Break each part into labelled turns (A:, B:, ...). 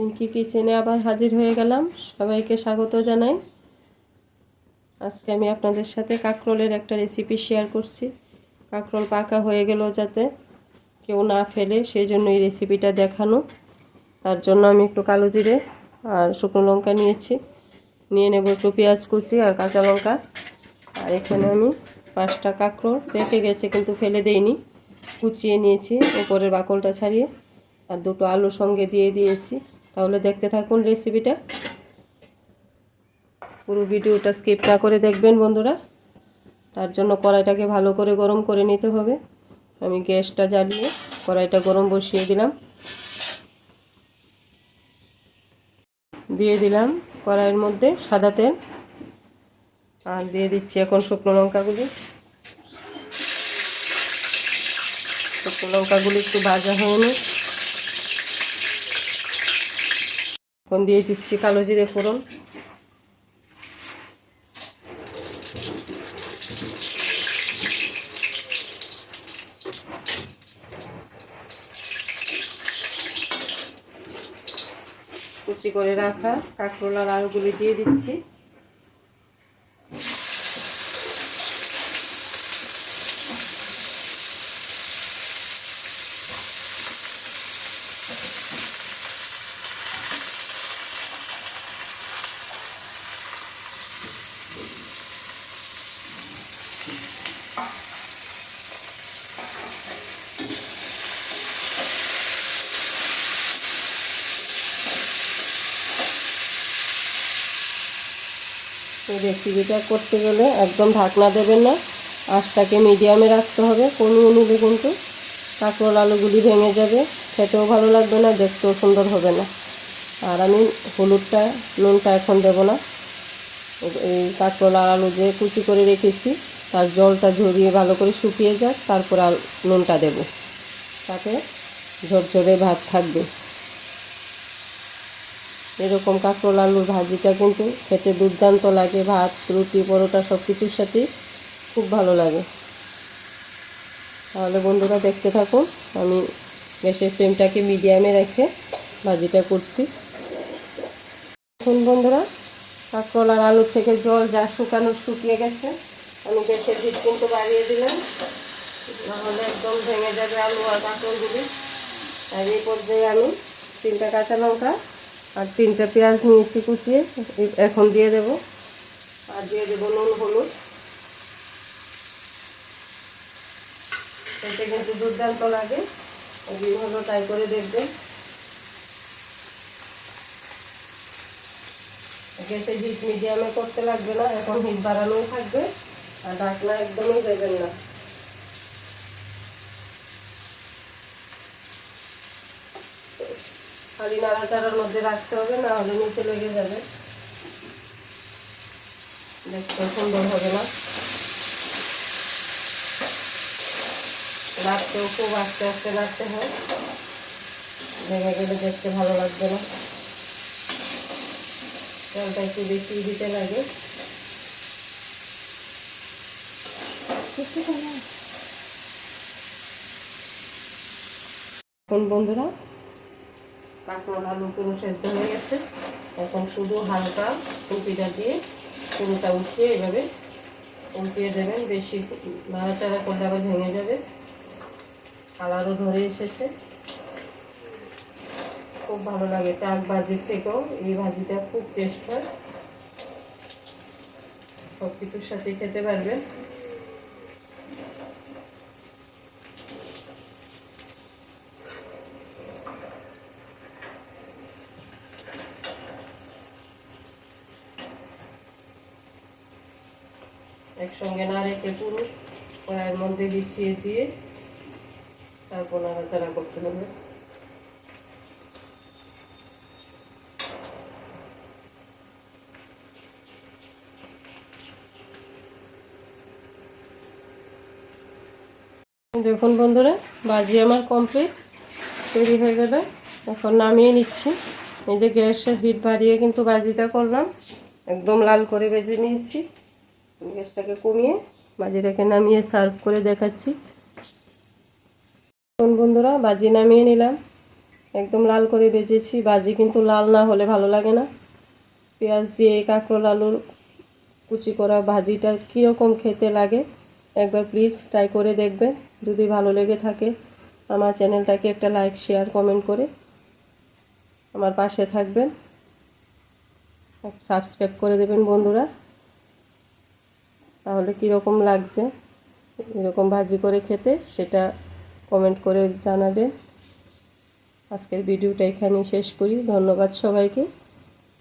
A: পিঙ্কি কিচেনে আবার হাজির হয়ে গেলাম। সবাইকে স্বাগত জানাই। আজকে আমি আপনাদের সাথে কাঁকরোলের একটা রেসিপি শেয়ার করছি। কাঁকরোল পাকা হয়ে গেল যাতে কেউ না ফেলে সেই জন্য এই রেসিপিটা দেখানো। তার জন্য আমি একটু কালো জিরে আর শুকনো লঙ্কা নিয়েছি। নিয়ে নেব একটু পেঁয়াজ কুচি আর কাঁচা লঙ্কা। আর এখানে আমি পাঁচটা কাঁকরোল রেখে গেছে কিন্তু ফেলে দেইনি। কুচিয়ে নিয়েছি, উপরের বাকলটা ছাড়িয়ে। আর দুটো আলু সঙ্গে দিয়ে দিয়েছি। তাহলে দেখতে থাকুন রেসিপিটা পুরো ভিডিওটা স্কিপ না করে দেখবেন বন্ধুরা। তার জন্য কড়াইটাকে ভালো করে গরম করে নিতে হবে। আমি গ্যাসটা জ্বালিয়ে কড়াইটা গরম বসিয়ে দিলাম। দিয়ে দিলাম কড়াইয়ের মধ্যে সাদা তেল। আর দিয়ে দিচ্ছি এখন শুকনো লঙ্কাগুলি। শুকনো লঙ্কাগুলি একটু ভাজা হয়ে নি এখন দিয়ে দিচ্ছি কালো জিরে ফোড়ন। কুচি করে রাখা কাঁকরোলার আলুগুলি দিয়ে দিচ্ছি। এই রেসিপিটা করতে গেলে একদম ঢাকনা দেবেন না। আঁচটাকে মিডিয়ামে রাখতে হবে, কমিয়ে নিলে কিন্তু কাঁকরোল আলুগুলি ভেঙে যাবে। খেতেও ভালো লাগবে না, দেখতেও সুন্দর হবে না। আর আমি হলুদটা, নুনটা এখন দেব না। এই কাঁকরোল আর আলু যে কুচি করে রেখেছি, তার জলটা ঝরিয়ে ভালো করে শুকিয়ে যাক, তারপর আর নুনটা দেব। তাতে ঝরঝরে ভাত থাকবে। এরকম কাঁকরোল, আলুর ভাজিটা কিন্তু খেতে দুর্দান্ত লাগে, ভাত, রুটি, পরোটা সব কিছুর সাথেই খুব ভালো লাগে। তাহলে বন্ধুরা দেখতে থাকুন, আমি গ্যাসের ফ্লেমটাকে মিডিয়ামে রেখে ভাজিটা করছি। এখন বন্ধুরা, কাঁকরোল আর আলুর থেকে জল যা শুকানো শুকিয়ে গেছে, আমি গ্যাসের হিট কিন্তু বাড়িয়ে দিলাম। নাহলে একদম ভেঙে যাবে আলু আর কাঁকরোলগুলি। আর এই পর্যায়ে আমি তিনটা কাঁচা লঙ্কা আর তিনটা পেঁয়াজ নিয়েছি কুচিয়ে এখন দিয়ে দেব। আর দিয়ে দেবো নুন, হলুদ। এতে কিন্তু দুর্দান্ত লাগে। ভালো ট্রাই করে দেখবেন। গ্যাসে হিট মিডিয়ামে করতে লাগবে না, এখন হিট বাড়ানোই থাকবে। আর ঢাকনা একদমই দেবেন না। খালি নাড়াচাড়ার মধ্যে রাখতে হবে, না হলে নিচে লেগে যাবে। দেখতে সুন্দর হবে না? রাখতেও খুব আস্তে আস্তে রাখতে হয়। ভেঙে গেলে দেখতে ভালো লাগবে না। তেলটা একটু বেশি দিতে লাগে। এখন বন্ধুরা কাঁকরোল আলু পুরো সেদ্ধ হয়ে গেছে। এখন শুধু হালকা কুপিটা দিয়ে পুরোটা উঠিয়ে এভাবে উল্টিয়ে দেবেন। বেশি নাড়াচাড়া করলে আবার ভেঙে যাবে। কালারও ধরে এসেছে। খুব ভালো লাগে চাক ভাজির থেকেও। এই ভাজিটা খুব টেস্ট হয়। সব কিছুর সাথে খেতে পারবেন। একসঙ্গে না রেখে পুরো কড়াইয়ের মধ্যে বিছিয়ে দিয়ে তারপর নাড়াচাড়া করতে হবে। দেখুন বন্ধুরা, বাজি আমার কমপ্লিট তৈরি হয়ে গেল। এখন নামিয়ে নিচ্ছি। এই যে গ্যাসের হিট বাড়িয়ে কিন্তু বাজিটা করলাম। একদম লাল করে বেজে নিয়েছি। গ্যাসটাকে কমিয়ে বাজিটাকে নামিয়ে সার্ভ করে দেখাচ্ছি। এখন বন্ধুরা বাজি নামিয়ে নিলাম। একদম লাল করে ভেজেছি বাজি কিন্তু লাল না হলে ভালো লাগে না। পেঁয়াজ দিয়ে কাঁকরোল আলুর কুচি করা ভাজিটা কীরকম খেতে লাগে একবার প্লিজ ট্রাই করে দেখবেন। যদি ভালো লেগে থাকে আমার চ্যানেলটাকে একটা লাইক শেয়ার কমেন্ট করে আমার পাশে থাকবেন। সাবস্ক্রাইব করে দেবেন বন্ধুরা। তাহলে কীরকম লাগছে? এরকম ভাজি করে খেতে? সেটা কমেন্ট করে জানাবে আজকের ভিডিওটা এখানেই শেষ করি। ধন্যবাদ সবাইকে।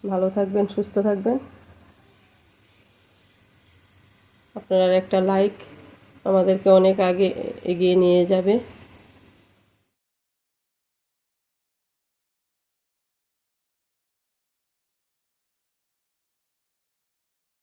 A: ভালো থাকবেন, সুস্থ থাকবেন। আপনারা একটা লাইক আমাদেরকে অনেক আগে এগিয়ে নিয়ে যাবে।